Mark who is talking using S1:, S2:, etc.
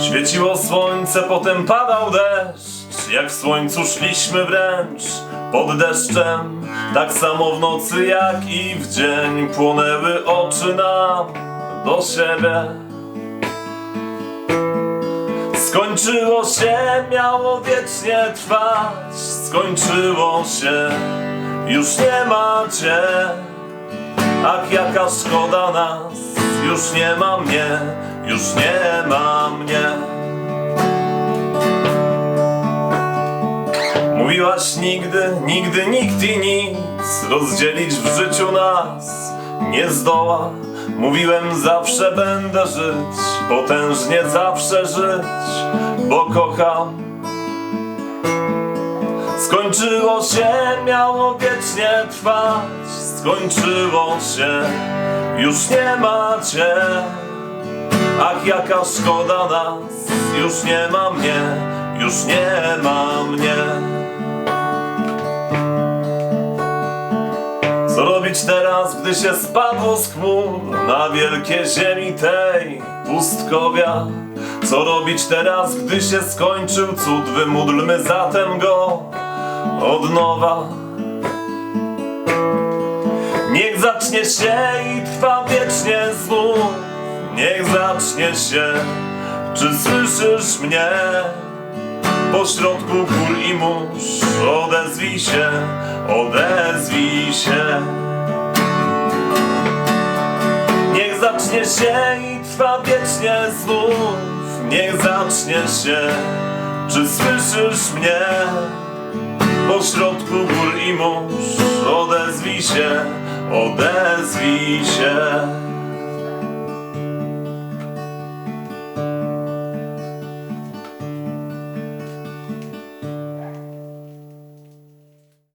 S1: Świeciło słońce, potem padał deszcz. Jak w słońcu szliśmy wręcz pod deszczem Tak samo w nocy jak i w dzień Płonęły oczy nam do siebie. Skończyło się, miało wiecznie trwać. Skończyło się, już nie ma cię Ach, jaka szkoda nas Już nie ma mnie, już nie ma Mówiłaś nigdy, nigdy nikt i nic Rozdzielić w życiu nas nie zdoła. Mówiłem zawsze będę żyć Potężnie zawsze żyć Bo kocham. Skończyło się, miało wiecznie trwać Skończyło się, już nie ma cię Ach, jaka szkoda nas Już nie ma mnie, już nie ma robić teraz, gdy się spadło z chmur Na wielkie ziemi tej pustkowia? Co robić teraz, gdy się skończył cud? Wymódlmy zatem go od nowa. Niech zacznie się i trwa wiecznie znów. Niech zacznie się, czy słyszysz mnie? Pośrodku ból i mórz Odezwij się, odezwij się zacznie się i trwa wiecznie znów Niech zacznie się, czy słyszysz mnie? Pośrodku ból i mórz Odezwij się, odezwij się